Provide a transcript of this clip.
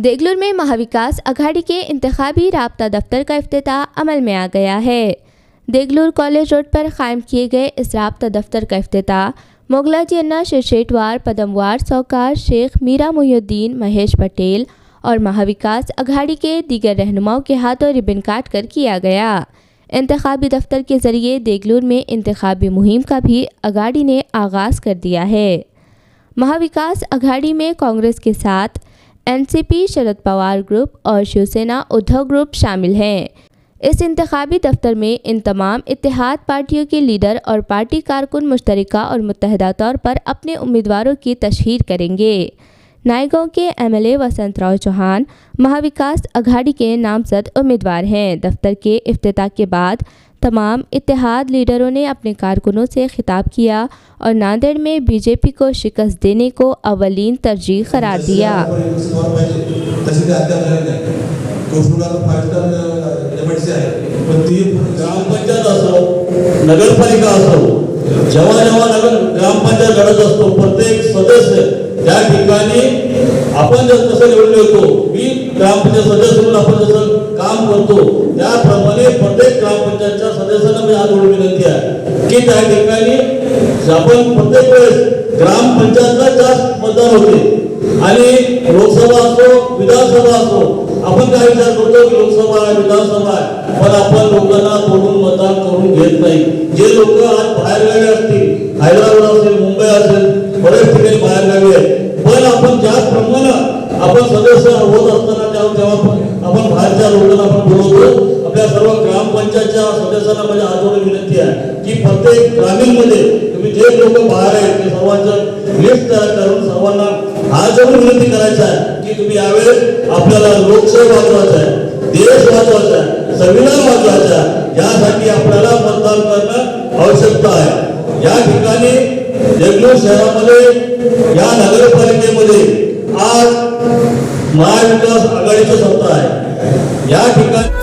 देगलूर में महाविकास अघाड़ी के इंतबी रबता दफ्तर का अफ्ताह अमल में आ गया है। देगलूर कॉलेज रोड पर कायम किए गए इस रबता दफ्तर का अफ्ताह मोगला जी अन्ना शिरशेटवार पदमवार सौकार शेख मीरा मोहुद्दीन महेश पटेल और महाविकास अघाड़ी के दीगर रहनुमाओं के हाथों रिबन काट कर किया गया। इंतबी दफ्तर के ज़रिए देगलूर में इंतबी मुहिम का भी अघाड़ी ने आगाज़ कर दिया है। महाविकास अघाड़ी में कांग्रेस के साथ एनसीपी शरद पवार ग्रुप और शिवसेना उद्धव ग्रुप शामिल हैं। इस इंतबी दफ्तर में इन तमाम इतिहाद पार्टियों के लीडर और पार्टी कारकुन मुश्तरका और मुतहदा तौर पर अपने उम्मीदवारों की तशहर करेंगे। नायगांव के एमएलए वसंत राव चौहान, महाविकास अघाड़ी के नामजद उम्मीदवार हैं। दफ्तर के इफ्तिताह के बाद तमाम इतिहाद लीडरों ने अपने कारकुनों से खिताब किया और नांदेड़ में बीजेपी को शिकस्त देने को अवलीन तरजीह करार दिया। ते नगर प्रत्येक सदस्य आपण जर कसं निवडले होतो मी ग्रामपंचायत सदस्य म्हणून आपण जसं काम करतो त्याप्रमाणे प्रत्येक ग्रामपंचायतच्या सदस्यांना मी आज विनंती आहे की त्या ठिकाणी आपण प्रत्येक वेळेस ग्रामपंचायतला जास्त मतदान होते. आणि लोकसभा असो विधानसभा असो आपण काय विचार करतो की लोकसभा आहे विधानसभा आहे पण आपण लोकांना तोडून मतदान करून घेत नाही. जे लोक आज बाहेर गावी असतील हैदराबाद असेल मुंबई असेल बरेच ठिकाणी बाहेर गावी आहेत पण आपण ज्या प्रमाणात आपण सदस्य होत असताना तेव्हा तेव्हा पण आपण बाहेरच्या लोकांना आपण बोलवतो आपल्या सर्व ग्रामपंचायतच्या सदस्यांना माझ्या हातोडी विनंती आहे की प्रत्येक ग्रामीणमध्ये तुम्ही जे लोक बाहेर आहेत ते सर्वांचं लिस्ट तयार करून सर्वांना आज विनंती करायचा आहे की तुम्ही यावेळेस आपल्याला लोकशाही वाचवायचा आहे देश वाचवायचा आहे संविधान वाचवायचा आहे यासाठी आपल्याला मतदान करणं आवश्यकता आहे. या ठिकाणी देगलूर शहरामध्ये या नगरपालिकेमध्ये महाविकास आघाडीचं सत्ता आहे. या ठिकाणी